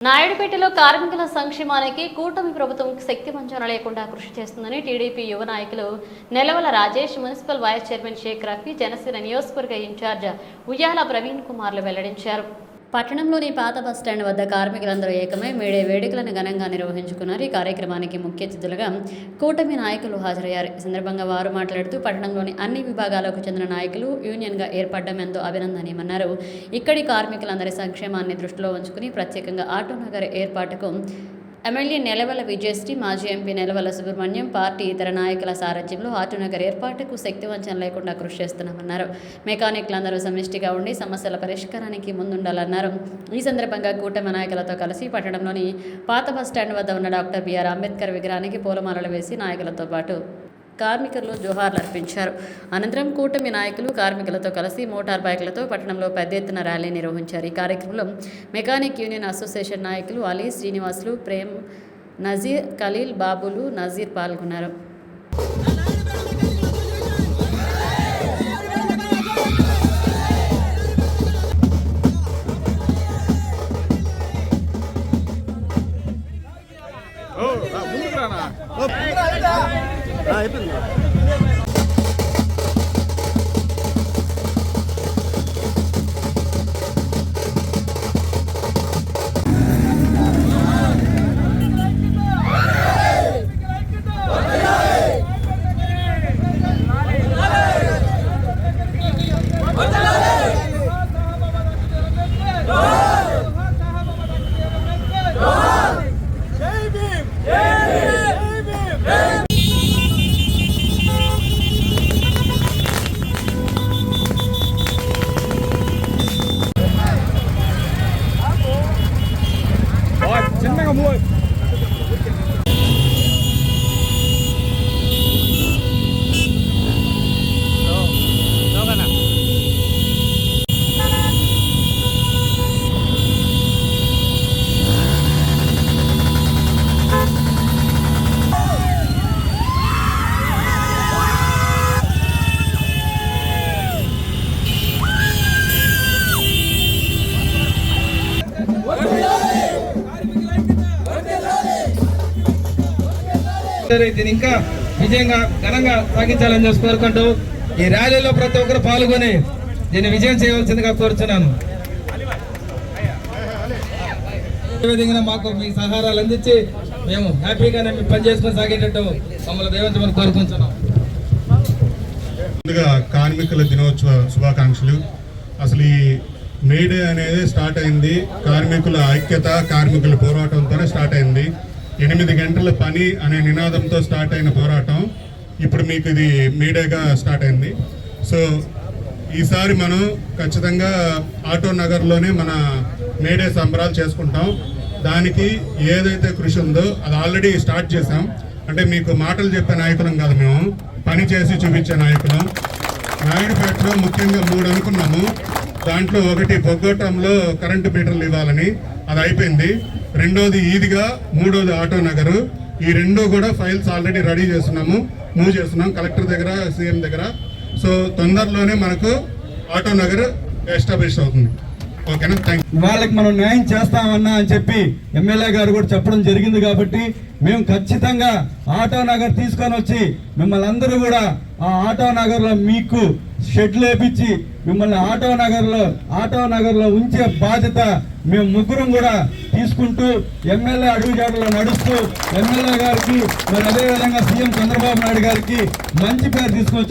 నాయుడుపేటలో కార్మికుల సంక్షేమానికి కూటమి ప్రభుత్వం శక్తి వంచన లేకుండా కృషి చేస్తుందని టీడీపీ యువ నాయకులు Nelavala Rajesh municipal vice chairman Shaik Rafi Janasena నియోజకవర్గ ఇన్ఛార్జ్ ఉయ్యాల ప్రవీణ్ కుమార్లు వెల్లడించారు. పట్టణంలోని పాత బస్టాండ్ వద్ద కార్మికులందరూ ఏకమై మేడే వేడుకలను ఘనంగా నిర్వహించుకున్నారు. ఈ కార్యక్రమానికి ముఖ్య అతిథులుగా కూటమి నాయకులు హాజరయ్యారు. ఈ సందర్భంగా వారు మాట్లాడుతూ పట్టణంలోని అన్ని విభాగాలకు చెందిన నాయకులు యూనియన్గా ఏర్పడడం ఎంతో అభినందనీయమన్నారు. ఇక్కడి కార్మికులందరి సంక్షేమాన్ని దృష్టిలో ఉంచుకుని ప్రత్యేకంగా ఆటో నగర్ ఏర్పాటుకు ఎమ్మెల్యే నెలవల విజయశ్రీ మాజీ ఎంపీ నెలవల సుబ్రహ్మణ్యం పార్టీ ఇతర నాయకుల సారథ్యంలో ఆటునగర్ ఏర్పాటుకు శక్తివంచన లేకుండా కృషి చేస్తున్నామన్నారు. మెకానిక్లందరూ సమిష్టిగా ఉండి సమస్యల పరిష్కారానికి ముందుండాలన్నారు. ఈ సందర్భంగా కూటమి నాయకులతో కలిసి పట్టణంలోని పాత బస్టాండ్ వద్ద ఉన్న డాక్టర్ బిఆర్ అంబేద్కర్ విగ్రహానికి పూలమాలలు వేసి నాయకులతో పాటు కార్మికులు జోహార్లు అర్పించారు. అనంతరం కూటమి నాయకులు కార్మికులతో కలిసి మోటార్ బైకులతో పట్టణంలో పెద్ద ఎత్తున ర్యాలీ నిర్వహించారు. ఈ కార్యక్రమంలో మెకానిక్ యూనియన్ అసోసియేషన్ నాయకులు అలీ శ్రీనివాసులు ప్రేమ్ నజీర్ ఖలీల్ బాబులు నజీర్ పాల్గొన్నారు. 哎一个 దీన్ని ఇంకా విజయంగా ఘనంగా సాగించాలని చెప్పి కోరుకుంటూ ఈ ర్యాలీలో ప్రతి ఒక్కరు పాల్గొని దీన్ని విజయం చేయవలసిందిగా కోరుతున్నాను అదేవిధంగా మాకు మీ సహారాలు అందించి మేము హ్యాపీగానే మేము పని చేసుకొని సాగేటట్టు మమ్మల్ని దేవించమని కోరుకుంటున్నాం. ముందుగా కార్మికుల దినోత్సవ శుభాకాంక్షలు. అసలు ఈ మేడే అనేది స్టార్ట్ అయింది. కార్మికుల ఐక్యత కార్మికుల పోరాటంతోనే స్టార్ట్ అయింది. ఎనిమిది గంటల పని అనే నినాదంతో స్టార్ట్ అయిన పోరాటం ఇప్పుడు మీకు ఇది మేడేగా స్టార్ట్ అయింది. సో ఈసారి మనం ఖచ్చితంగా ఆటో నగర్లోనే మన మేడే సంబరాలు చేసుకుంటాం. దానికి ఏదైతే కృషి ఉందో అది ఆల్రెడీ స్టార్ట్ చేసాం అంటే మీకు మాటలు చెప్పే నాయకులం కాదు మేము. పని చేసి చూపించే నాయకులం. నాయుడుపేటలో ముఖ్యంగా మూడు అనుకున్నాము. దాంట్లో ఒకటి బొగ్గోటంలో కరెంటు మీటర్లు ఇవ్వాలని అది అయిపోయింది. రెండోది ఈదిగా మూడోది ఆటో నగరు. ఈ రెండు కూడా ఫైల్స్ ఆల్రెడీ రెడీ చేస్తున్నాము మూవ్ చేస్తున్నాం కలెక్టర్ దగ్గర సీఎం దగ్గర. సో తొందరలోనే మనకు ఆటో నగర్ ఎస్టాబ్లిష్ అవుతుంది. ఓకేనా? థ్యాంక్ వాళ్ళకి మనం న్యాయం చేస్తామన్నా అని చెప్పి ఎమ్మెల్యే గారు కూడా చెప్పడం జరిగింది కాబట్టి మేము ఖచ్చితంగా ఆటో నగర్ తీసుకొని వచ్చి మిమ్మల్ని అందరూ కూడా ఆ ఆటో నగర్లో మీకు షెడ్ లేపించి మిమ్మల్ని ఆటో నగర్లో ఆటో నగర్లో ఉంచే బాధ్యత మేము ముగ్గురం కూడా తీసుకుంటూ ఎమ్మెల్యే అడుగుజాడలో నడుస్తూ ఎమ్మెల్యే గారికి మరి అదేవిధంగా సీఎం చంద్రబాబు నాయుడు గారికి మంచి పేరు తీసుకొచ్చారు